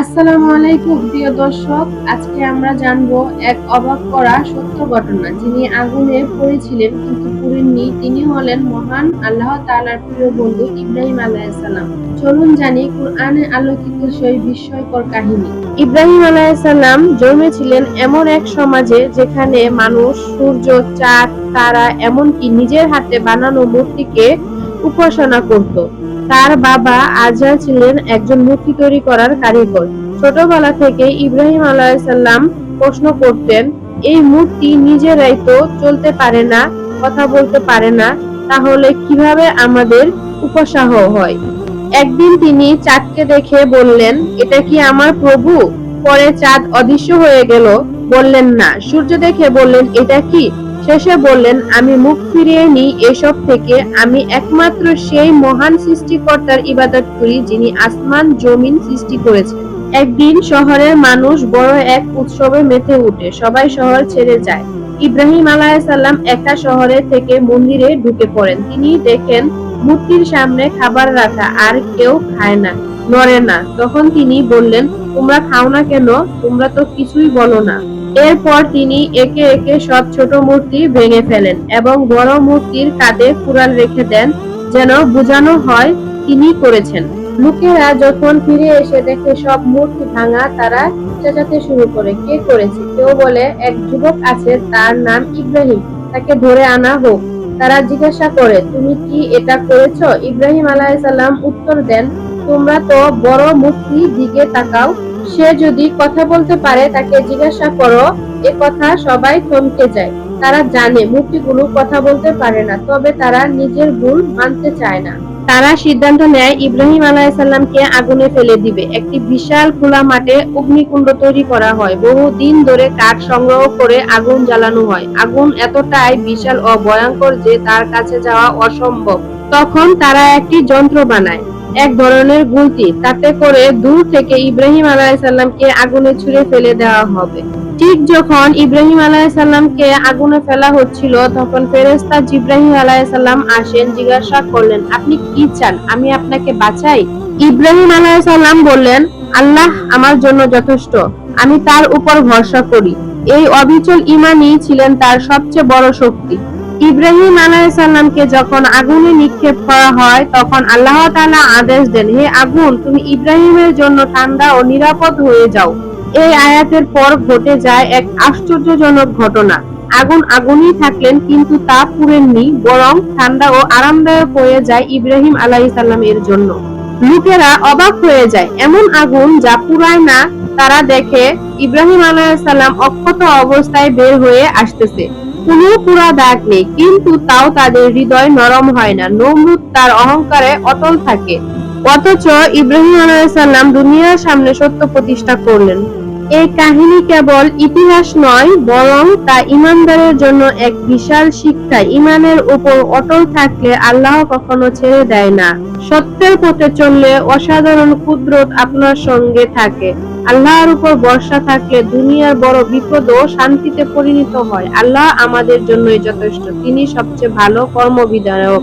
আসসালামু আলাইকুম, প্রিয় দর্শক। আজকে আমরা জানব এক অবাক করা সত্য ঘটনা। যিনি আগুনে পড়েছিলেন, কিন্তু পুড়েননি। তিনি হলেন মহান আল্লাহ প্রিয় বন্ধু ইব্রাহিম চলুন জানি কোরআনে আলোকিত সেই বিস্ময়কর কাহিনী। ইব্রাহিম আলাইহিসসালাম জন্মেছিলেন এমন এক সমাজে যেখানে মানুষ, সূর্য, চাঁদ, তারা, এমনকি নিজের হাতে বানানো মূর্তিকে উপাসনা করত। তার বাবা আজা ছিলেন একজন মূর্তি তৈরি করার কারিগর। ছোটবেলা থেকে ইব্রাহিম আলাইসাল্লাম প্রশ্ন করতেন, এই মূর্তি নিজেরাই তো চলতে পারে না, কথা বলতে পারে না, তাহলে কীভাবে আমাদের উপসাহ হয়? একদিন তিনি চাঁদকে দেখে বললেন, এটা কি আমার প্রভু? পরে চাঁদ অদৃশ্য হয়ে গেল, বললেন, না। সূর্য দেখে বললেন, এটা কি? শেষে বললেন, আমি মুখ ফিরিয়ে নিই এসব থেকে। আমি একমাত্র সেই মহান সৃষ্টিকর্তার ইবাদত করি, যিনি আসমান, জমিন সৃষ্টি করেছেন। একদিন শহরের মানুষ বড় এক উৎসবে মেতে উঠে, সবাই শহর ছেড়ে যায়। ইব্রাহিম আলাইসাল্লাম একা শহরে থেকে মন্দিরে ঢুকে পড়েন। তিনি দেখেন মূর্তির সামনে খাবার রাখা, আর কেউ খায় না, নড়ে না। তখন তিনি বললেন, তোমরা খাও না কেন? তোমরা তো কিছুই বলো না। এরপর তিনি একে একে সব ছোট মূর্তি ভেঙে ফেলেন এবং বড় মূর্তির কাঁধে কুড়াল রেখে দেন যেন বোঝানো হয় তিনি করেছেন। লোকেরা যখন ফিরে এসে দেখে সব মূর্তি ভাঙা, তারা চেঁচাতে শুরু করে, কে করেছে? কেউ বলে, এক যুবক আছে, তার নাম ইব্রাহিম, তাকে ধরে আনা হোক। তারা জিজ্ঞাসা করে, তুমি কি এটা করেছ? ইব্রাহিম আলাহিসাল্লাম উত্তর দেন, তোমরা তো বড় মূর্তি দিকে তাকাও সে যদি কথা বলতে পারে, তাকে জিজ্ঞাসা করো, এ কথা সবাই থমকে যায়। তারা জানে, মূর্তিগুলো কথা বলতে পারে না, তবে তারা নিজের ভুল মানতে চায় না। তারা সিদ্ধান্ত নেয়, ইব্রাহিম আলাইসাল্লামকে আগুনে ফেলে দিবে। একটি বিশাল খোলা মাঠে অগ্নিকুণ্ড তৈরি করা হয়। বহু দিন ধরে কাঠ সংগ্রহ করে আগুন জ্বালানো হয়। আগুন এতটাই বিশাল ও ভয়ঙ্কর যে তার কাছে যাওয়া অসম্ভব। তখন তারা একটি যন্ত্র বানায়। এক ধরনের গুলতি। তাতে করে দূর থেকে ইব্রাহিম আলাইসাল্লামকে আগুনে ছুঁড়ে ফেলে দেওয়া হবে। ঠিক যখন ইব্রাহিম আলাইসাল্লামকে আগুনে ফেলা হচ্ছিল, তখন ফেরেস্তা জিব্রাহিম আলাইসাল্লাম আসেন, জিজ্ঞাসা করলেন, আপনি কি চান? আমি আপনাকে বাঁচাই? ইব্রাহিম আলাইসাল্লাম বললেন, আল্লাহ আমার জন্য যথেষ্ট। আমি তার উপর ভরসা করি। এই অবিচল ইমানই ছিলেন তার সবচেয়ে বড় শক্তি। ইব্রাহিম আলাইসাল্লামকে যখন আগুনে নিক্ষেপ করা হয়, তখন আল্লাহ তাআলা আদেশ দেন, হে আগুন, তুমি ইব্রাহিমের জন্য ঠান্ডা ও নিরাপদ হয়ে যাও। এই আয়াতের পর ঘটে যায় এক আশ্চর্যজনক ঘটনা। আগুন আগুনই থাকলেন, কিন্তু তা পুড়েননি, বরং ঠান্ডা ও আরামদায়ক হয়ে যায় ইব্রাহিম আলাইসাল্লাম এর জন্য। লোকেরা অবাক হয়ে যায়, এমন আগুন যা পুরায় না? তারা দেখে, ইব্রাহিম আলাইসাল্লাম অক্ষত অবস্থায় বের হয়ে আসতেছে। কোনো পুরা দাগ নেই, কিন্তু তাও তাদের হৃদয় নরম হয় না। নমরুদ তার অহংকারে অটল থাকে। অথচ ইব্রাহিম আলাইসাল্লাম দুনিয়ার সামনে সত্য প্রতিষ্ঠা করলেন। এই কাহিনী কেবল ইতিহাস নয়, বরং তা ইমানদারের জন্য এক বিশাল শিক্ষা। ইমানের উপর অটল থাকলে আল্লাহ কখনো ছেড়ে দেয় না। সত্যের পথে চললে অসাধারণ কুদরত আপনার সঙ্গে থাকে। আল্লাহর উপর বর্ষা থাকলে দুনিয়ার বড় বিপদ ও শান্তিতে পরিণত হয়। আল্লাহ আমাদের জন্যই যথেষ্ট। তিনি সবচেয়ে ভালো কর্মবিধায়ক।